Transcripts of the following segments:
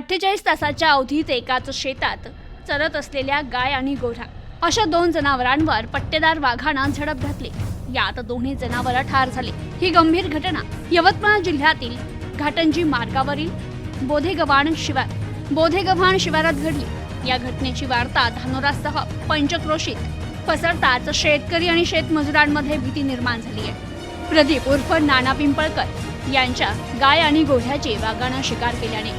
अठ्ठेचाळीस तासाच्या अवधीत एकाच शेतात चरत असलेल्या गाय आणि गोरा अशा दोन जनावरांवर पट्टेदार वाघानं झडप घातली. यात दोन्ही जनावरं ठार झाले. ही गंभीर घटना यवतमाळ जिल्ह्यातील घाटंजी मार्गावरील बोधेगव्हाण शिवार बोधेगव्हाण शिवारात घडली. या घटनेची वार्ता धानोरासह पंचक्रोशीत पसरताच शेतकरी आणि शेतमजुरांमध्ये भीती निर्माण झाली आहे. प्रदीप उर्फ नाना पिंपळकर यांच्या गाय आणि गोढ्याची वाघानं शिकार केल्याने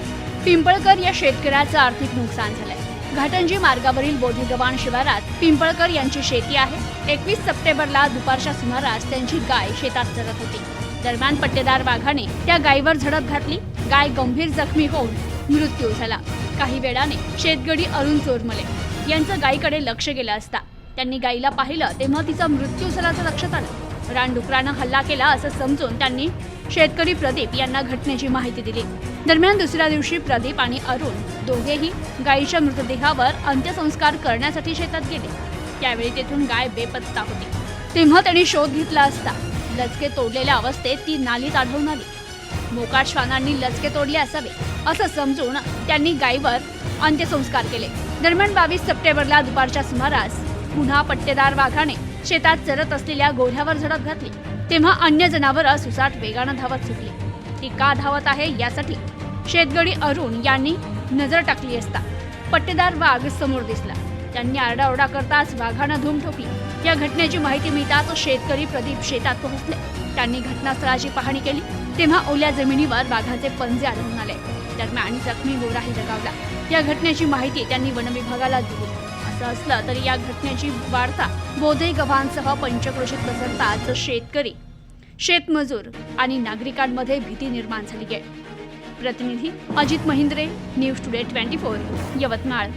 पिंपळकर या शेतकऱ्याचं आर्थिक नुकसान झालंय. घाटंजी मार्गावरील बोधेगव्हाण शिवारात पिंपळकर यांची शेती आहे. एकवीस सप्टेंबरला दुपारच्या सुमारास त्यांची गाय शेतात चरत होती. दरम्यान पट्टेदार वाघाने त्या गायीवर झडप घातली. गाय गंभीर जखमी होऊन मृत्यू झाला. काही वेळाने शेतगडी अरुण चोरमले यांचं गायीकडे लक्ष गेलं असता. त्यांनी गायीला पाहिलं तेव्हा तिचा मृत्यू झाल्याचं लक्षात आलं. रानडुकरानं हल्ला केला असं समजून त्यांनी शेतकरी प्रदीप यांना घटनेची माहिती दिली. दरम्यान दुसऱ्या दिवशी प्रदीप आणि अरुण दोघेही गायीच्या मृतदेहावर अंत्यसंस्कार करण्यासाठी शेतात गेले. त्यावेळी तेथून गाय बेपत्ता होती. तेव्हा त्यांनी शोध घेतला असता लचके तोडलेल्या अवस्थेत ती नालीत आढळून आली. मोकाट श्वानांनी लचके तोडले असावे असं समजून त्यांनी गायीवर अंत्यसंस्कार केले. दरम्यान बावीस सप्टेंबरला दुपारच्या सुमारास पुन्हा पट्टेदार वाघाने शेतात चरत असलेल्या गोऱ्यावर झडप घातली. तेव्हा अन्य जनावरं सुसाट वेगानं धावत सुटली. ती का धावत आहे यासाठी शेतगडी अरुण यांनी नजर टाकली असता. पट्टेदार वाघ समोर दिसला. त्यांनी आरडाओरडा करताच वाघानं धूम ठोकली. या घटनेची माहिती मिळताच शेतकरी प्रदीप शेतात पोहोचले. त्यांनी घटनास्थळाची पाहणी केली. तेव्हा ओल्या जमिनीवर वाघाचे पंजे आढळून आले. दरम्यान जखमी गोराही दगावला. या घटनेची माहिती त्यांनी वनविभागाला दिली. असं असलं तरी या घटनेची वार्ता बोधे गव्हांसह पंचक्रोशीत पसरताच शेतकरी शेतमजूर आणि नागरिकांमध्ये भीती निर्माण झाली आहे. प्रतिनिधी Ajit Mahindre news today twenty four Yavatmal.